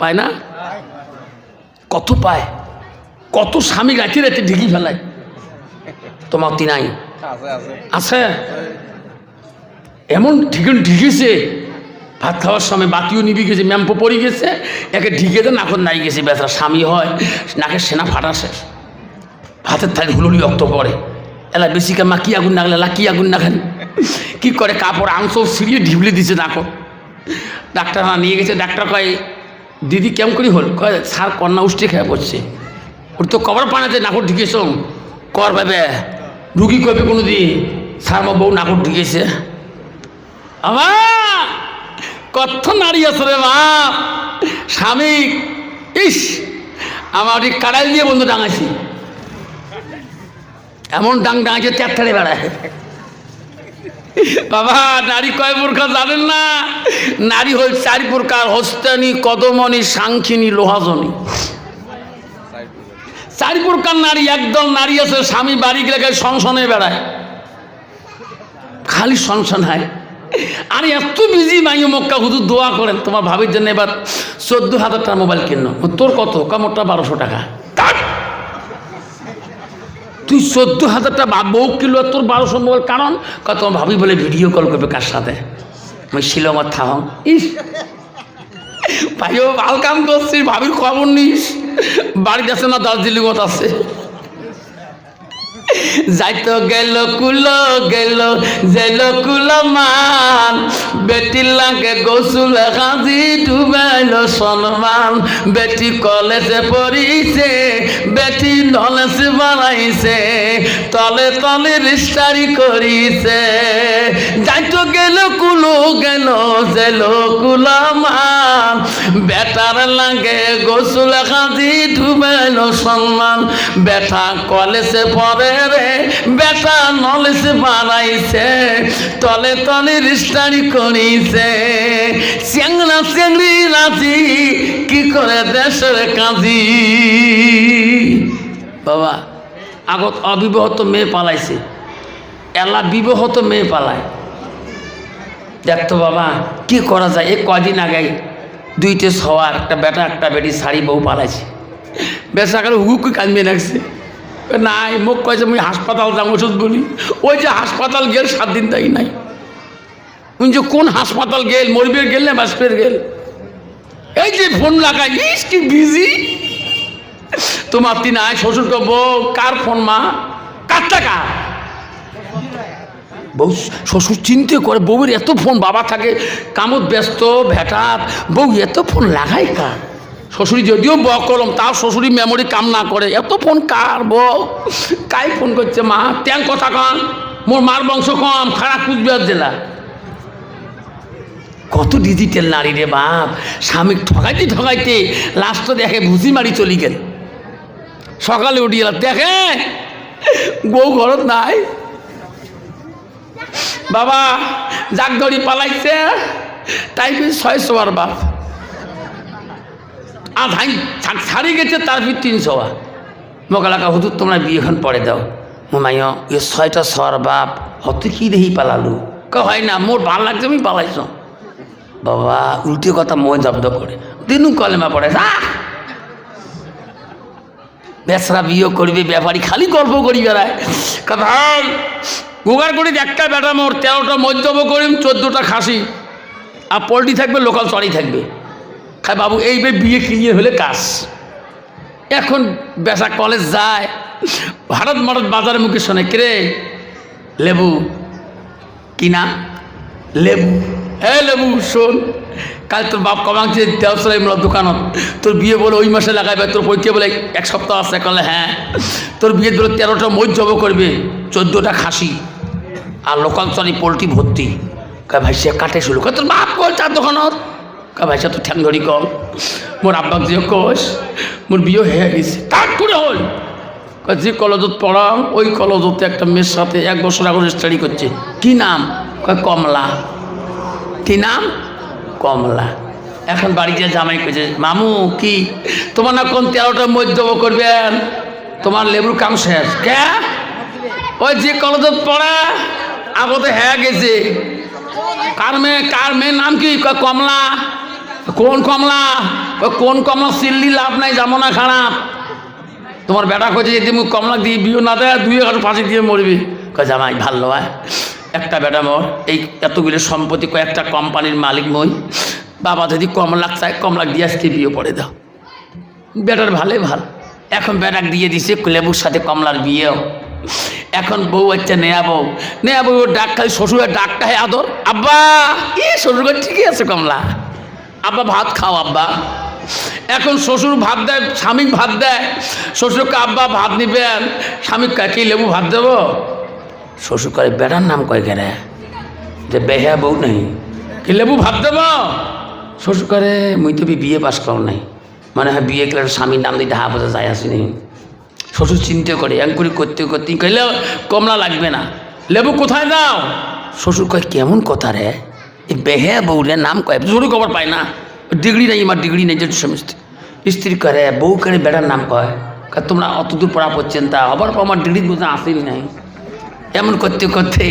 পায় না? কত পায়? কত স্বামী রাতে রাতে ঢিকি ফেলায়? তোমার তিনাই আছে এমন ঠিকন ঢিকেছে ভাত খাওয়ার সময় বাতিও নিবি গেছে ম্যাম্পো পড়ে গেছে একে ঢিকে তো নাকন নাই গেছে বেচারা স্বামী হয় নাকের সেনা ফাটা শেষ। হাতের থালি হুলুলি রক্ত পড়ে। এলা বেশি কামা কি আগুন নাগলে এলা কি আগুন নাগেন? কি করে কাপড় আংশ সিরিয়ে ঢিবলে দিছে নাকো ডাক্তার না নিয়ে গেছে ডাক্তার কয় দিদি কেমন করি হল? সার কন্যা উষ্টি খেয়ে পড়ছে ওর তো কবর পানাতে নাকর ঢুকেছ কর ভাবে রুগী কবে কোনো দিন সার মা বউ নাকর ঢুকেছে। আমার কত নারী আছে রে মা স্বামী, ইস, আমার এই কাড়াই দিয়ে বন্ধু ডাঙাইছি। এমন ডাং ডাঙাইছে ত্যাপঠারে বেড়ায়। বাবা, নারী কয় প্রকার জানেন না? নারী হল চারি প্রকার হস্তানি, কদমনি, সাংখিনী, লোহাজনী। চারি প্রকার নারী, একদল নারী আছে, স্বামী বাড়ি গেলে সংসনে বেড়ায়। খালি সংসন হয়। আরে, এত বিজি মাই মক্কা, হুজুর দোয়া করেন। তোমার ভাবির জন্য এবার চোদ্দ হাজার টাকা মোবাইল কিনো তোর কত? কামড়টা বারোশো টাকা। তুই চোদ্দ হাজারটা বউ কিলো তোর বারোশো মোবাইল কারণ? কত ভাবি বলে ভিডিও কল করবে কার সাথে? আমি শিলংর থাম ইস। ভাইও ভালো কাম করছিস, ভাবির খবর নিস। বাড়িতে আছে না দার্জিলিংত আছে? যাইতো গেল কুল গেল জেল কুল মান। বেটি লাগে গোসুল হাজি ডুবাইল সলমান। বেটি কলেজে পড়িছে, বেটি নলেজ বানাইছে, তলে তলে রিস্টারি করিছে। যাইতো গেল কুলো গেল জেল কুল মান। বেটার লাগে গোসুল হাজি ডুবাইল সলমান। বেটা কলেজে পড়ে বেটা নলেজ বানাইছে তলে তলে রিস্টারি করিছে। চেংরা চেংড়ি রাজি, কি করে দেশের কাজী? বাবা, আগত অবিবাহত মেয়ে পালাইছে। এলা বিবাহত মেয়ে পালায়। দেখতো বাবা, কি করা যায়? এই কদিন আগে দুইটে সওয়ার, একটা বেটা, একটা বেটি, শাড়ি বউ পালাইছে। বেচাকার হুকুক কান্দবে লাগছে। নাই, মোক কয়েছে মুই হাসপাতাল যাম, ওষুধ বলি। ওই যে হাসপাতাল গেল, সাত দিন তাই নাই। উনি যে কোন হাসপাতাল গেল মরবের গেল না বাসপের গেল? এই যে ফোন লাগাই ইস, কি বিজি তোমার তিন আয় শ্বশুর বউ, কার ফোন মা? কার টাকা? বউ, শ্বশুর চিনতে করে, বউয়ের এত ফোন, বাবা থাকে, কামত ব্যস্ত, ভেটাত। বউ, এত ফোন লাগাই কার? শ্বশুরি যদিও ব কলম, তাও শ্বশুরি মেমোরি কাম না করে। এত ফোন কার বউ? কাই ফোন করছে মা? ট্যাং কথা কন। মোর মার বংশ কম খারাপ কুচবিহার জেলা। কত ডিজিটাল নারী রে বাপ। স্বামী ঠকাইতে ঠকাইতে লাস্ট দেখে ভুসি মারি চলি গেল। সকালে উঠি গেলাম, দেখে বউ ঘরত নাই। বাবা, যাক ধরি পালাইছে। তাই ছয় সোয়ার বাপ। আধাই ছাড়ি গেছে, তার ফির তিনশো মোকালাকা হুজুর, তোমরা বিয়েখান পরে দাও। মোমাইয় এ ছয়টা সোয়ার বাপ হতে কি দেহি পালালু? ক হয় না, মোর ভালো লাগছে আমি পালাইছ। বাবা, উল্টে কথা, মই জব্দ করে, দিনু কলেমা পড়ে আহ! বেসরা বিয়ে করবে, ব্যাপারী খালি গল্প করি বেড়ায়। ভাই গোগার করে একটা বেটা মোর, তেরোটা মধ্যব করিম, চোদ্দোটা খাসি। আর পোলট্রি থাকবে, লোকাল চড়ি থাকবে। খাই বাবু এইবার বিয়ে ক্লিয়ার হলে কাজ। এখন বেসা কলেজ যায়, ভারত মারত বাজারের মুখে শোনে কে লেবু, কিনা? লেবু হ্যাঁ লেবু, শোন, কাল তোর বাপ কমাচ্ছে দেওসরাই মোলা দোকানত? তোর বিয়ে বলে ওই মাসে লাগাইবে, তোর পরীক্ষা বলে এক সপ্তাহ আছে কলে হ্যাঁ তোর বিয়ে বলে তেরোটা মই জব করবে, চোদ্দোটা খাসি আর লোকাল চলি পোলট্রি ভর্তি। ভাই, সে কাটে শুরু কর, তোর বাপ কল চার দোকানত? কা তো ঠ্যাং ধরি কম। মোর আব্বাক যে কোষ মোর বিয়ে হয়ে গেছে। তার করে হল যে কলেজত পড়াম, ওই কলেজতে একটা মেয়ের সাথে এক বছর আগে স্টাডি করছে। কি নাম? কয়, কমলা। কি নাম? কমলা। এখন বাড়িতে জামাই কইছে, মামু, কি? তোমার না কোন তেরোটা মধ্যব করবেন? তোমার লেবুর কাম শেষ। কে? ওই যে কলেজত পড়া, আগতে হ্যাঁ গেছে। কার মেয়ে, কার মেয়ের নাম কি? কমলা। কোন কমলা? কোন কমলা সিল্লি লাভ নাই যাব না খারাপ? তোমার বেটা কইছে যদি মুখ কমলা দিয়ে বিয়ে না দেয় দুই হাজার ফাঁসি দিয়ে মরবি। কয় জামাই, ভালো হয় একটা বেটা মর, এই এতগুলো সম্পত্তি কয়েকটা কোম্পানির মালিক মই। বাবা, যদি কমলাক চায় কমলাক দিয়ে আজকে বিয়ে পড়ে দাও। বেটার ভালোই ভালো। এখন বেটাক দিয়ে দিছে লেবুর সাথে কমলার বিয়েও। এখন বউ হচ্ছে নেয়া বউ। নেয়া বউ ডাক খালি শ্বশুরের ডাকটা হয় আদর। আব্বা, এ শ্বশুর ঠিকই আছে কমলা। আব্বা ভাত খাও, আব্বা। এখন শ্বশুর ভাত দেয়, স্বামী ভাত দেয়। শ্বশুরকে আব্বা ভাত নিবেন। স্বামী কি লেবু ভাত দেবো? শ্বশুর করে বেটার নাম কয় কেন যে বেহা বউ নেই। কি, লেবু ভাত দেবো? শ্বশুর করে, মুই তো বিয়ে পাস কর নাই। মানে হয়, বিয়ে করলে স্বামীর নাম দিতে হা বোঝা যায় আসিনি শ্বশুর চিন্তা করে অ্যাঙ্কুরি করতে করতে, কইলে কমলা লাগবে না। লেবু কোথায় দাও? শ্বশুর কয়, কেমন কথা রে? বেহে বউরে নাম কয় জরুরি খবর পায় না ডিগ্রি নেই আমার ডিগ্রি নেই যে স্বামী স্ত্রী করে বউ করে বেটার নাম কয় তোমরা অত দূর পড়া পড়ছেন তা আবার পর আমার ডিগ্রি বোঝা আসেনি নাই এমন করতে করতে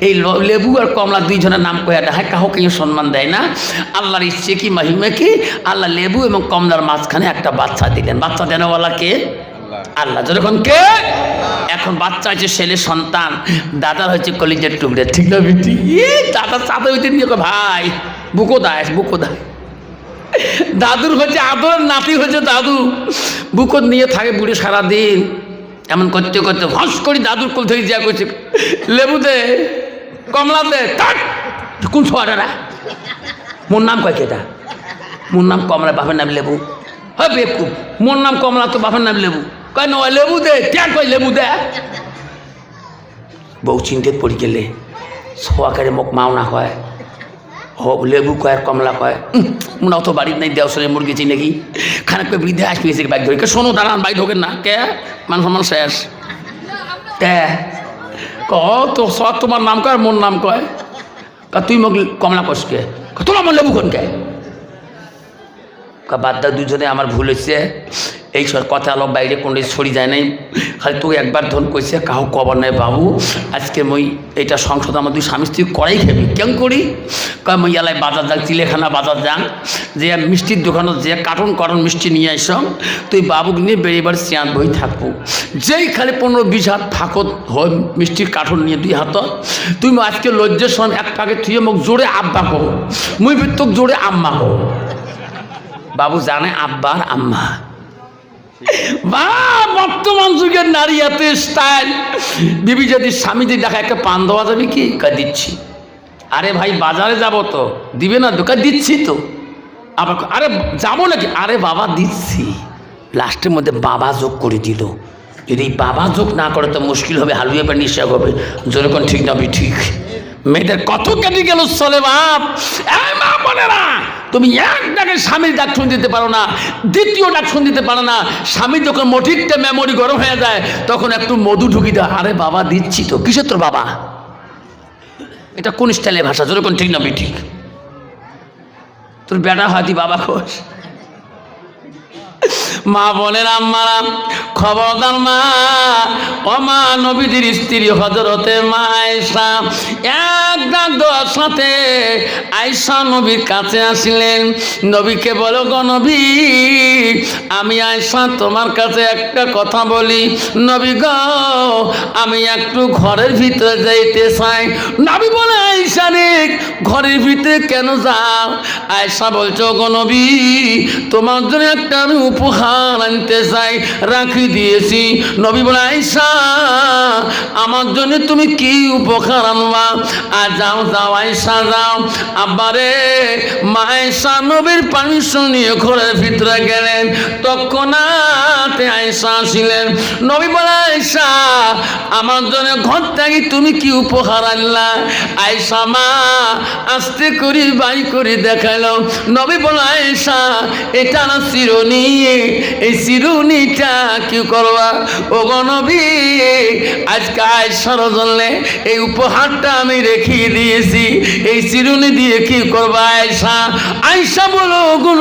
এই লেবু আর কমলা দুইজনের নাম কয়ে কাউকে কেউ সম্মান দেয় না আল্লাহর ইচ্ছে কি মহিমে কি আল্লাহ লেবু এবং কমলার মাঝখানে একটা বাচ্চা দিলেন বাচ্চা দেনওয়ালা কে আল্লাহ যখন কে? এখন বাচ্চা হচ্ছে ছেলে, সন্তান, দাদার হচ্ছে কলিজের টুকরে, ঠিক না বিটি? দাদার চাঁদা হইতে নিয়ে ভাই, বুকো দায় বুকো দায়। দাদুর হচ্ছে আদর নাতি হচ্ছে দাদু। বুকত নিয়ে থাকে বুড়ি সারাদিন। এমন করতে করতে হস করি দাদুর কোল থেকে যা করছে লেবু দে, কমলা দে কোন ছোয়াটা মোর নাম কয় কেটা মোর নাম কমলা, বাপের নাম লেবু। হ্যাঁ বেকুব, মোর নাম কমলা তো বাপের নাম লেবু। কয় নয় লেবু দে ক্যান কয় লেবু দে? বউ চিনতে পড়ি গেলে সোয়াকারে মোক মাওনা কয় হ লেবু কয় আর কমলা কয়। মনে অত বাড়ির নাই দেওসরে মুরগি চিনে কি খানিক করে বৃদ্ধে আসবি এসে বাইক ধরে। শোনো দাঁড়ান বাইক ঢোকেন না। কে? মান সম্মান শেষ। কে ক তো সব তোমার নাম কয় মোর নাম কয়? তুই মোক কমলা কস কে? তোর আমার লেবু কোন কে? কা বাদ দা দুজনে আমার ভুল হয়েছে এই কথা আলো বাইরে কোনটা ছড়ি যায় নাই। খালি তুই একবার ধন কইছে, কাহু কবর নাই বাবু। আজকে মই এটা সংসদ আমার দুই স্বামী স্ত্রী করাই খাবি। কেন করি? কয়, মই এলাই বাজার যাক, চিলেখানা বাজার যান যে মিষ্টির দোকানত যে কার্টন কার্টন মিষ্টি নিয়ে আইস, তুই বাবুক নিয়ে বেরিয়েবার চেয়ার বই থাকব। যেই খালি পনেরো বিশ হাত ফাঁকত হয় মিষ্টির কার্টন নিয়ে দুই হাত। তুই আজকে লজ্জার সময় এক পাকে তুই মোক জোরে আব্বা কো মুই তোক জোরে আম্মা কো বাবু জানে আব্বার আম্মা। বা, বর্তমান যুগের নারী এত স্টাইল বিবি যদি স্বামী যদি দেখা একটা পান দেওয়া যাবে কি? দিচ্ছি। আরে ভাই, বাজারে যাব তো। দিবে না দোকান দিচ্ছি তো। আবার আরে, যাব নাকি? আরে বাবা, দিচ্ছি। লাস্টের মধ্যে বাবা যোগ করে দিল। যদি বাবা যোগ না করে তো মুশকিল হবে, হালুয়া পানি নিঃশ্বাস হবে। যেরকম ঠিক না ঠিক মেয়েদের কত কেটে গেল চলে বাপ? মা না তুমি এক ডাকে স্বামীর ডাক শুন দিতে পারো না, দ্বিতীয় ডাক শুন দিতে পারো না। স্বামী যখন মঠিকটা মেমোরি গরম হয়ে যায়, তখন একটু মধু ঢুকি দেয় আরে বাবা, দিচ্ছি তো। কিসের তোর বাবা? এটা কোন স্টাইলের ভাষা? যেরকম ঠিক না ঠিক তোর বেটা হাতি বাবা খোস মা বলেন আম্মারা, খবরদার মা, ও মা, নবীজির স্ত্রী হজরতে মা আয়সা এক ডাক সাথে আয়সা নবীর কাছে আসিলেন। নবীকে বলো, গো নবী, আমি আয়সা তোমার কাছে একটা কথা বলি। নবী গো, আমি একটু ঘরের ভিতরে যাইতে চাই। নবী বলে আয়সা রে ঘরের ভিতরে কেন যাও? আয়সা বলছো গো নবী, তোমার জন্য একটা আমি উপহার আনতে চাই, রাখি দিয়েছি। নবী বলে আয়সা আমার জন্য তুমি কি উপহার আনবা? আর যাও যাও আয়সা যাও। আব্বারে মা নবীর পারমিশন নিয়ে ঘরের ভিতরে গেলেন। তৎক্ষণাতে আয়সা আসিলেন। নবী বলে আয়সা আমার জন্য ঘর থেকে তুমি কি উপহার আনলা? আয়সা মা, আস্তে করি বাই করে দেখাল নবী বলে আয়সা এটা না চিরুনি। এই চিরুনিটা কি করবা? ও গো নবী আজকে আয়সার জন্য এই উপহারটা আমি রেখে দিয়েছি। এই চিরুনি দিয়ে কি করবা আয়সা আয়সা বলো, ও গো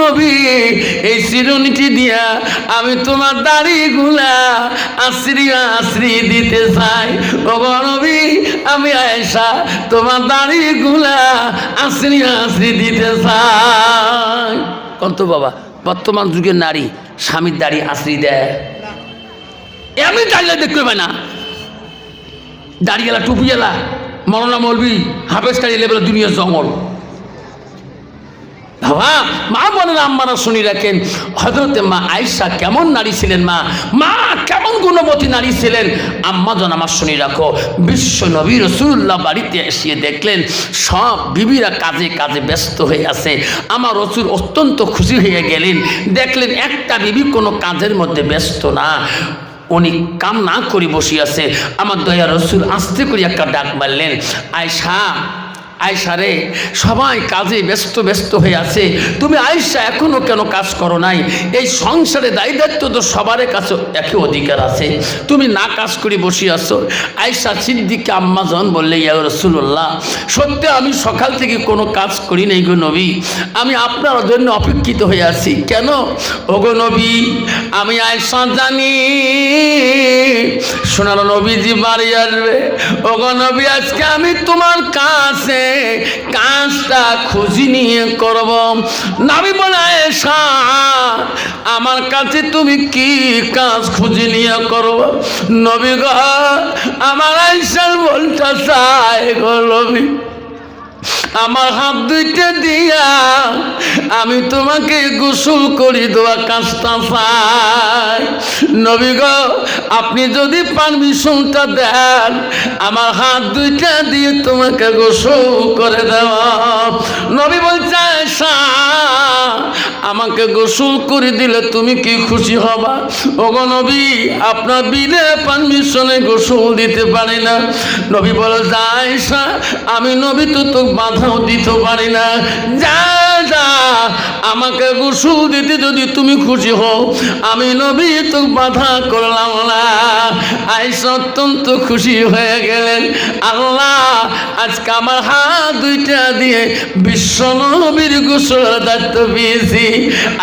এই চিরুনিটি দিয়া আমি তোমার দাড়ি গুলা আশ্রি আশ্রি দিতে চাই। ও গো নবী আমি আয়সা তোমার দাড়ি গুলা আশ্রি আশ্রি দিতে চাই। কন্ত বাবা বর্তমান যুগের নারী, স্বামীর দাড়ি আশ্রি দেয়। এমনি দাঁড়িয়ে দেখতে পাবে না। টুপি টুপিয়ালা মরনা মলবি হাফেজ লেভেল লেবেল দুনিয়ার জঙ্গল। বাবা, মা বলেন, আম্মারা শুনি রাখেন হজরতে মা আয়সা কেমন নারী ছিলেন মা? মা কেমন গুণবতী নারী ছিলেন? আম্মা জন আমার শুনি রাখো, বিশ্ব নবী রসুল্লাহ বাড়িতে এসে দেখলেন, সব বিবিরা কাজে কাজে ব্যস্ত হয়ে আছে। আমার রসুল অত্যন্ত খুশি হয়ে গেলেন, দেখলেন একটা বিবি কোনো কাজের মধ্যে ব্যস্ত না। উনি কাম না করে বসিয়াছে আমার দয়া রসুল আস্তে করে একটা ডাক মারলেন আয়সা আয়সা রে সবাই কাজে ব্যস্ত ব্যস্ত হয়ে আছে। তুমি আয়সা এখনও কেন কাজ করো নাই? এই সংসারে দায়ী দায়িত্ব তো সবার কাছে একই অধিকার আছে। তুমি না কাজ করে বসে আছো। আয়সা সিদ্দিকে আম্মাজন বললে, ইয়া রসুল্লাহ সত্যি আমি সকাল থেকে কোনো কাজ করি নাই গো নবী। আমি আপনার জন্য অপেক্ষিত হয়ে আছি। কেন? ওগো নবী, আমি আয়সা জানি। সোনার নবীজি বাড়ি আসবে। ওগো নবী, আজকে আমি তোমার কাছে কাজটা খুঁজি নিয়ে করব। নবী বলে আমার কাছে তুমি কি কাজ খুঁজি নিয়ে করব? নবী গ, আমার আইসার বলতে চাই গো নবী। আমার হাত দুইটা দিয়া আমি তোমাকে গোসল করি দেওয়া কাজটা চাই। নবী গো আপনি যদি পারমিশনটা দেন আমার হাত দুইটা দিয়ে তোমাকে গোসল করে দেওয়া। নবী বলছে "আয়েশা, আমাকে গোসল করে দিলে তুমি কি খুশি হবা? ওগো নবী আপনার বিলে পারমিশনে গোসল দিতে পারি না। নবী বলে যাইসা আমি নবী তো তো বাধাও দিতে পারি না। যা যা, আমাকে গোসল দিতে যদি তুমি খুশি হও, আমি নবী তো বাধা করলাম না। আইসা অত্যন্ত খুশি হয়ে গেলেন। আল্লাহ, আজকে আমার হাত দুইটা দিয়ে বিশ্ব নবীর গোসল দায়িত্ব পেয়েছি।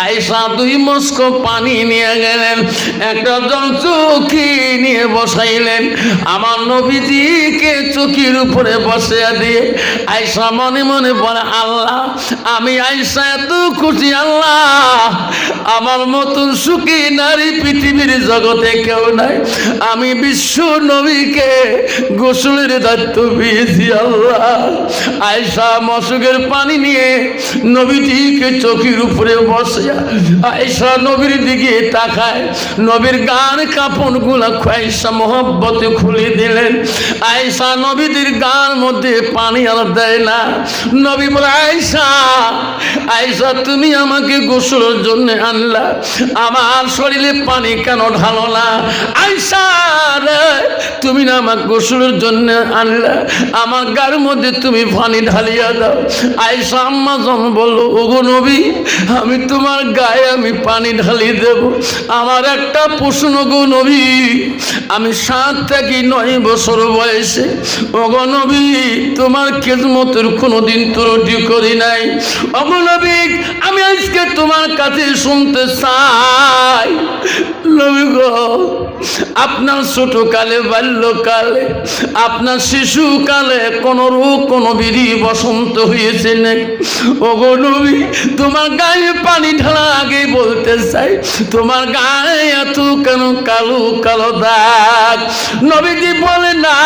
আইসা দুই মস্ক পানি নিয়ে গেলেন, একটা চৌকি নিয়ে বসাইলেন। আমার নবীজিকে চকির উপরে বসে দিয়ে, আয়সা মনে মনে বলে, আল্লাহ, আমি আয়সা এত খুশি, আল্লাহ, আমার মতন সুখী নারী পৃথিবীর জগতে কেউ নাই। আমি বিশ্ব নবীকে গোসলের দায়িত্ব পেয়েছি আল্লাহ। আয়সা মশুকের পানি নিয়ে নবীজিকে চোখের উপরে বসে আয়সা নবীর দিকে তাকায়, নবীর গান কাপড়গুলা খাইসা মোহব্বতে খুলে দিলেন। আয়সা নবীদের গান মধ্যে পানি আর দেয় না। নবী বলে আয়সা আয়সা তুমি আমাকে গোসলের জন্য আনলা। আমার শরীরে পানি কেন ঢালো না? আয়সা তুমি না আমার গোসলের জন্য আনলা। আমার গার মধ্যে তুমি পানি ঢালিয়া দাও। আয়সা আম্মা জন বলল, ওগো নবী, আমি তোমার গায়ে আমি পানি ঢালিয়ে দেব। আমার একটা প্রশ্ন গো নবী, আমি সাত থেকে নয় বছর বয়সে, ওগো নবী, তোমার খেদমতের কোনোদিন ত্রুটি করি নাই। ওগো নবী, আমি আজকে তোমার কাছে শুনতে চাই। নবী গো, আপনার ছোটকালে, বাল্যকালে, আপনার শিশুকালে কোনো রোগ কোনো বিধি বসন্ত হয়েছে ওগো নবী, তোমার গায়ে পানি ঢালা আগে বলতে চাই। তোমার গায়ে এত কেন কালো কালো দাগ? নবীজি বলে, না,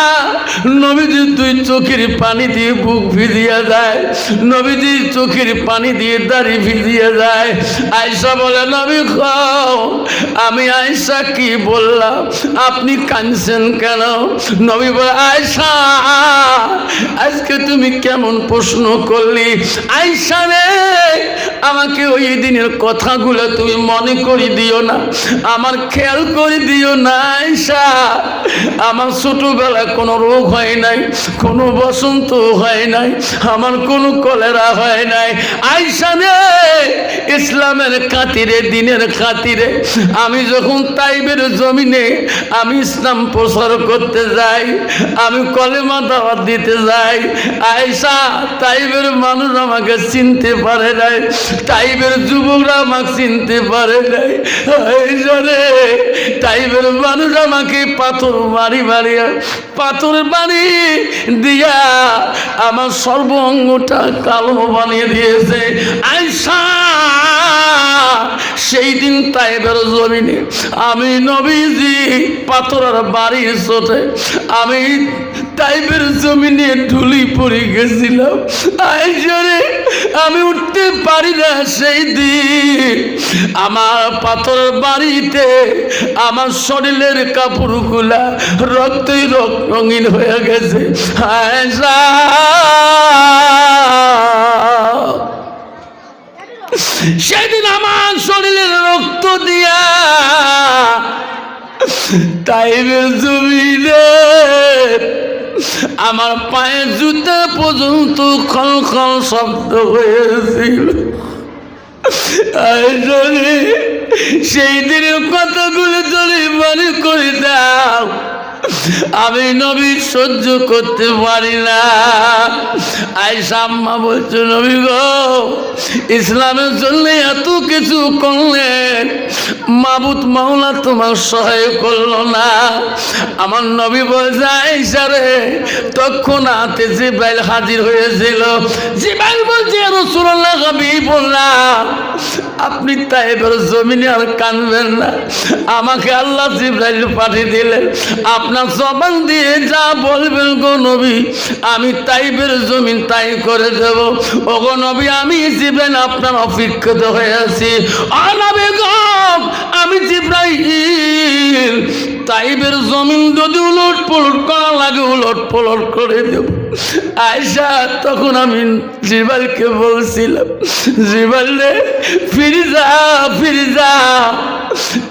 নবীজি, তুই চোখের পানি দিয়ে বুক ভিজিয়ে যায়। নবীজি, চোখের পানি দিয়ে দাড়ি ভিজিয়ে যায়। আয়সা বলে, নবী খাও। আমি আয়সা কি বললাম? আপনি কাঁদছেন কেন? নবী বলে আয়সা আজকে তুমি কেমন প্রশ্ন করলি? আয়সা রে, আমাকে ওই দিনের কথাগুলো তুমি মনে করে দিও না। আমার খেয়াল করে দিও না আয়সা আমার ছোটবেলায় কোনো রোগ হয় নাই, কোনো বসন্ত হয় নাই, আমার কোনো কলেরা হয় নাই। আয়সা রে, ইসলামের খাতিরে, দিনের খাতিরে, আমি যখন তাইবের জমিনে আমি ইসলাম প্রচার করতে যাই, আমি কলেমা দাওয়াত দিতে যাই আয়সা তাইবের মানুষ আমাকে চিনতে পারে নাই। তাইবের যুবকরা আমাকে চিনতে পারে নাই। রে তাইবের মানুষ আমাকে পাথর মারি মারিয়া, পাথর বাড়ি দিয়া আমার সর্ব অঙ্গটা কালো বানিয়ে দিয়েছে। আয়সা সেই দিন তাইবের জমিনে আমি নবীজি পাথরের বাড়ির চোটে আমি টাইপের জমিনে ঢুলি পড়ে গেছিলাম। আইসরে আমি উঠতে পারি না সেই দিন। আমার পাথরের বাড়িতে, আমার শরীরের কাপড়গুলা রক্তই রক্ত রঙিন হয়ে গেছে। সেদিন আমার শরীরের রক্ত দিয়া টাইমের জমিনে আমার পায়ের জুতা পর্যন্ত খল খল শব্দ হয়েছিল। সেই দিনের কথাগুলো যদি মনে করে আমি নবী সহ্য করতে পারি না। আম্মা বলছো, নবী গো ইসলামের জন্য এত কিছু করলেন মাবুত মাওলা তোমার সহায় করল না। আমার নবী বলছে আয়সা রে হাতে জিব্রাইল হাজির হয়েছিল। জিব্রাইল বলছে রসুল্লাহ আমি বললাম আপনি তাই এবার জমিনে আর কানবেন না। আমাকে আল্লাহ জিব্রাইল পাঠিয়ে দিলেন। আপনার জবান দিয়ে যা বলবেন গো নবী, আমি তাইবের জমিন তাই করে দেব। ও গো নবী, আমি জিব্রাইল আপনার অপেক্ষিত হয়ে আছি। অনবী আমি জিব্রাইল তাইবের জমিন যদি উলট পলট করা লাগে, উলট পলট করে দেব। আয়সা তখন আমি জিবালকে বলছিলাম, জিবাল রে, ফিরে যা ফিরে যা।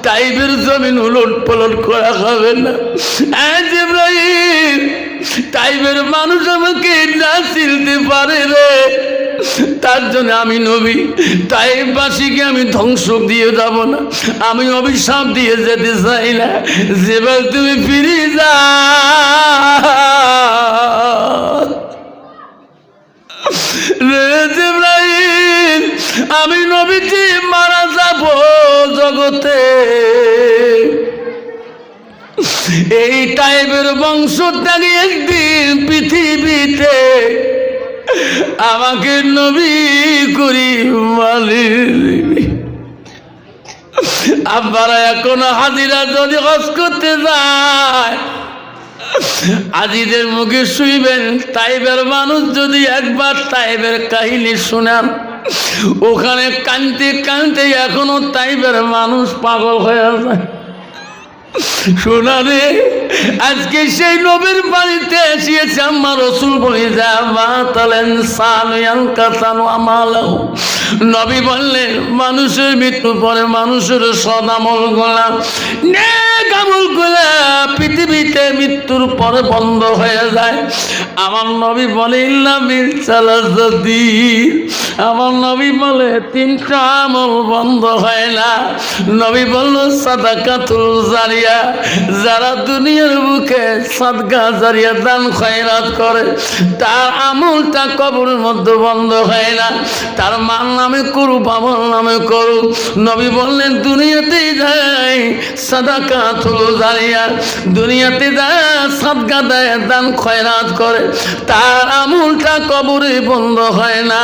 টাইবের জমিন উলট পলট করা হবে না। আজ ইব্রাহিম টাইবের মানুষ আমাকে না চিনতে পারে রে। তার জন্য আমি নবী। তাই বাসীকে আমি ধ্বংস দিয়ে যাব না। আমি অভিশাপ দিয়ে যেতে চাই না। যেবার তুমি ফিরে যা আমি নবীজি মারা যাব জগতে। এই টাইপের বংশ ত্যাগে একদিন পৃথিবীতে আমাকে নবী করি মালিক আব্বারা এখন হাজিরা যদি হজ করতে যায়, আজিদের মুখে শুইবেন, তাইবের মানুষ যদি একবার তাইবের কাহিনী শোনান, ওখানে কানতে কানতে এখনও তাইবের মানুষ পাগল হয়ে যায়। শোনা রে আজকে সেই নবীর বাড়িতে এসেছে আমার রসুল বলে, যা মা তালেন সানুয়ান কাতানো আমালাও নবী বললেন, মানুষের মৃত্যু পরে মানুষের সদামল গোলা আমল গোলা পৃথিবীতে মৃত্যুর পরে বন্ধ হয়ে যায়। আমার নবী বলে ইল্লামিন চালাদি আমার নবী বলে, তিনটা আমল বন্ধ হয় না। নবী বলল, সাদাকাতুল জারিয়া, যারা দুনিয়ার বুকে সাদগা জারিয়া দান খয়রাত করে, তার আমলটা কবরের মধ্যে বন্ধ হয় না। তার মান নামে করু বাবার নামে করু নবী বললেন, দুনিয়াতে যায় সাদাকাতুল জারিয়া, দুনিয়াতে যায় সাদগা দেয়, দান খয়রাত করে। তার আমলটা কবরে বন্ধ হয় না।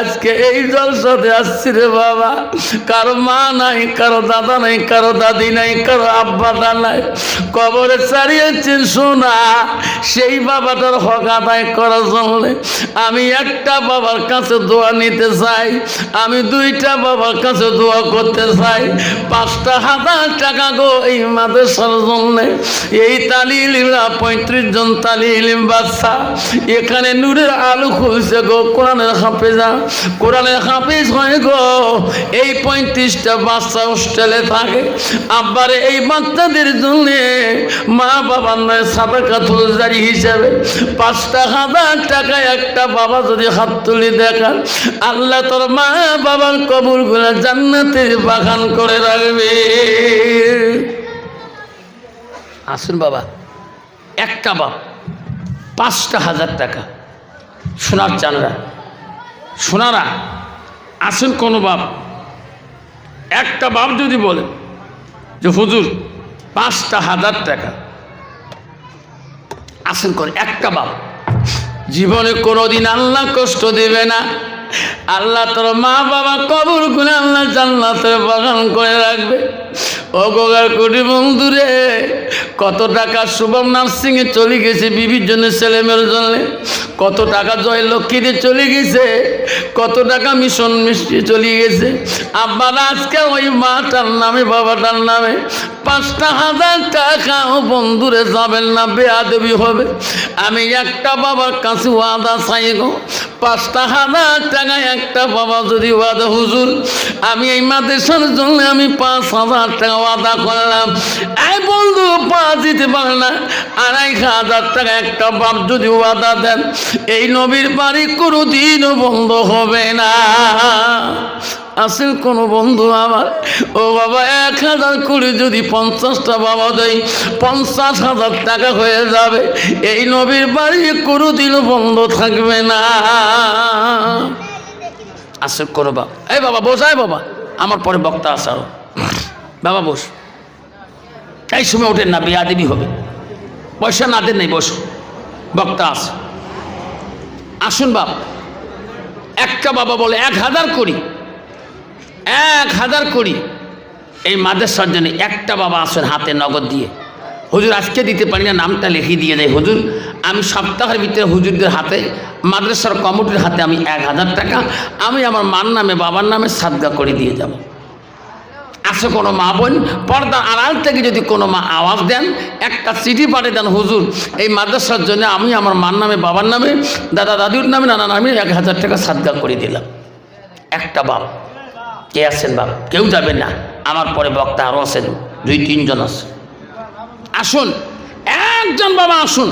আজকে এই জলসাতে আসছি রে বাবা। কারও মা নাই, কারও দাদা নাই, কারও দাদি নাই, কারও আব্বাটা নাই। কবরে চারিয়েছেন শোনা সেই বাবাটার হক আদায় করার জন্য আমি একটা বাবার কাছে দোয়া নিতে চাই, আমি দুইটা বাবার কাছে দোয়া করতে চাই। পাঁচটা হাজার টাকা গো এই মাদ্রাসার জন্য। এই তালিলিমরা পঁয়ত্রিশ জন তালিলিম বাচ্চা এখানে নূরের আলু খুলছে গো, কোরআনের হাফেজা। কোরআনের হাফেজ হয় গো। এই পঁয়ত্রিশটা বাচ্চা হোস্টেলে থাকে। আব্বারে এই বাচ্চাদের জন্য মা বাবার নয় সাদা কাতুল জারি হিসাবে পাঁচটা হাজার টাকা একটা বাবা যদি হাত তুলি দেখান, আল্লাহ তোর মা বাবার কবুলগুলা জান্নাতের বাগান করে রাখবে। আসুন বাবা, একটা বাপ, পাঁচটা হাজার টাকা। সোনার চানরা শোনারা আসেন কোনো বাপ? একটা বাপ যদি বলে যে, হুজুর, পাঁচটা হাজার টাকা। আসেন করে একটা বাপ। জীবনে কোনোদিন আল্লাহ কষ্ট দেবে না। আল্লাহ তোর মা বাবা কবর করে আল্লাহ জান্নাতের বাগান করে রাখবে। ও গোগার কোটি বন্ধুরে কত টাকা শুভম নার্সিংয়ে চলে গেছে বিবির জন্য ছেলেমেয়ের জন্য? কত টাকা জয় লক্ষ্মীতে চলে গেছে? কত টাকা মিশন মিষ্টি চলে গেছে? আব্বার আজকে ওই মাটার নামে, বাবাটার নামে পাঁচটা হাজার টাকা ও বন্ধুরে যাবেন না, বেয়াদবি হবে। আমি একটা বাবার কাছে ওয়াদা চাই গো। পাঁচটা হাজার টাকা একটা বাবা যদি ওয়াদা, হুজুর, আমি এই মাদ্রাসার জন্য আমি পাঁচ হাজার টাকা ওয়াদা করলাম। এই বন্ধু পাঁচ দিতে পারে না, আড়াই হাজার টাকা একটা বাপ যদি ওয়াদা দেন, এই নবীর বাড়ি কোনো দিনও বন্ধ হবে না। আসেন কোনো বন্ধু আমার? ও বাবা, এক হাজার করে যদি পঞ্চাশটা বাবা দেয় পঞ্চাশ হাজার টাকা হয়ে যাবে। এই নবীর বাড়ি কোনোদিনও বন্ধ থাকবে না। আসে করো বাবা এই বাবা বসাই বাবা। আমার পরে বক্তা আসার বাবা, বস। এই সময় ওঠেন না, বিয়া দেবী হবে। পয়সা না দেন নাই, বসো। বক্তা আস আসুন বাবা একটা বাবা বলে এক হাজার করি এক হাজার করি এই মাদ্রাসার জন্য একটা বাবা আসেন হাতে নগদ দিয়ে। হুজুর, আজকে দিতে পারি না, নামটা লিখিয়ে দিয়ে দেয়। হুজুর, আমি সপ্তাহের ভিতরে হুজুরদের হাতে, মাদ্রাসার কমিটির হাতে আমি এক হাজার টাকা, আমি আমার মার নামে, বাবার নামে সাদগা করে দিয়ে যাব। আসে কোনো মা বোন? পর্দার আড়াল থেকে যদি কোনো মা আওয়াজ দেন, একটা চিঠি পাঠিয়ে দেন, হুজুর, এই মাদ্রাসার জন্য আমি আমার মার নামে, বাবার নামে, দাদা দাদুর নামে, নানা নামে এক হাজার টাকা সাদগা করে দিলাম। একটা বাপ কে আছেন বাপ? কেউ যাবেন না। আমার পরে বক্তা আরও আছেন দুই তিনজন আছে। আসুন একজন বাবা আসুন।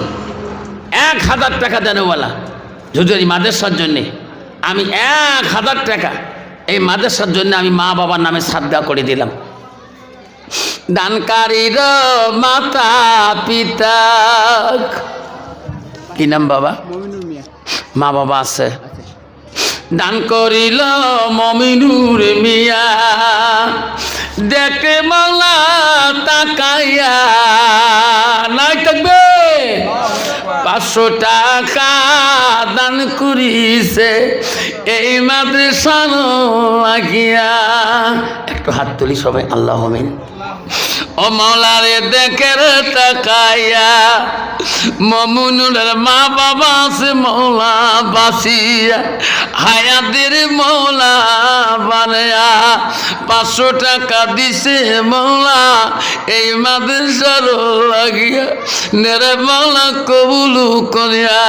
এক হাজার টাকা দেনওয়ালা। যদি এই মাদ্রাসার জন্যে। আমি এক হাজার টাকা। এই মাদ্রাসার জন্য আমি মা বাবার নামে সাদগা করে দিলাম। দানকারীর মাতা পিতা। কি নাম বাবা? মা বাবা আছে। দান করিল মমিনুর মিয়া। দেখে মালা তাকাইয়া নাই থাকবে। পাঁচশো টাকা দান করিছে এই মাদ্রাসার লাগিয়া একটু হাত তুলি সবাই, আল্লাহ হমিন ও মৌলারে দেখে রে তাকাইয়া, মমুনুরের মা বাবা আছে মৌলা বাসিয়া, হায়াতের মৌলা বানায়া পাঁচশো টাকা দিছে মৌলা, এই মাদ্রাসার লাগিয়া নেরে মৌলা কবুলু করিয়া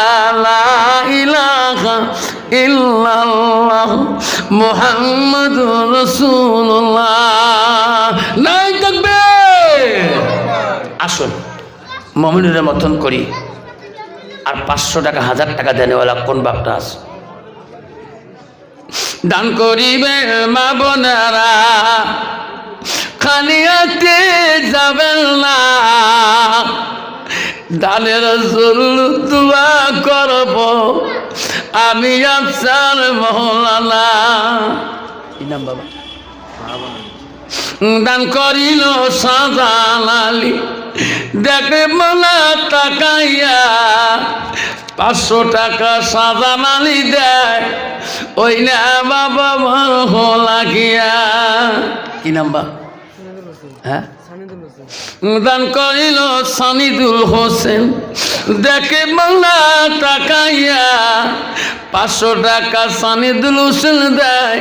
ইলাহা ইল্লাল্লাহ মুহাম্মাদুর রাসূলুল্লাহ। নাই থাকবে। আসুন, মমিনুরের মতন করি। আর পাঁচশো টাকা, হাজার টাকা দেনেওয়ালা কোন বাপটা আছে? দান করিবে মা বোনেরা খালি হাতে যাবেন না। দানের জরুর দোয়া করব আমি আফসার মহলানা কি নাম বাবা? দান করিল সাজালালি দেখে মোলা তাকাইয়া পাঁচশো টাকা সাজানালি দেয়। ওই না বাবা ভালো লাগিয়া। কি নাম্বার? হ্যাঁ? দান করিল সানিদুল হোসেন। দেখে মোলা তাকাইয়া পাঁচশো টাকা সানিদুল হোসেন দেয়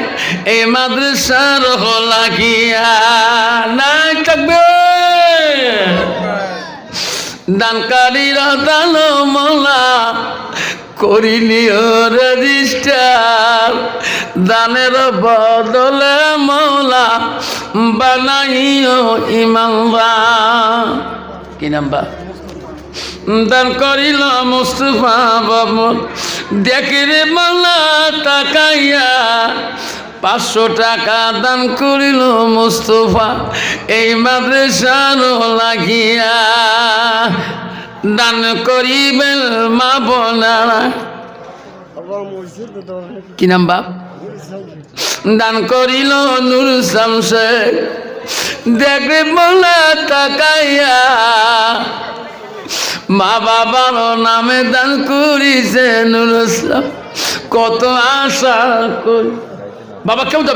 এই মাদ্রাসার লাগিয়া। নাই থাকবে। দানকারীরা দান মোলা করিনিও রেজিস্টার। দানের বদলে মৌলা বানাইও ইমানদার কি নাম্বার দান করিল মুস্তফা বাবু। দেখিরে মালা তাকাইয়া পাঁচশো টাকা দান করিল মুস্তফা। এই মাদ্রাসার লাগিয়া দান করিবেন মা বোনারা। কি নাম বাপ? দান করিল নূর শামসে দেখে মোলা তাকাইয়া মা বাবার নামে দান করিছে নূর কত আশা করি। বাবা কেউ যাবে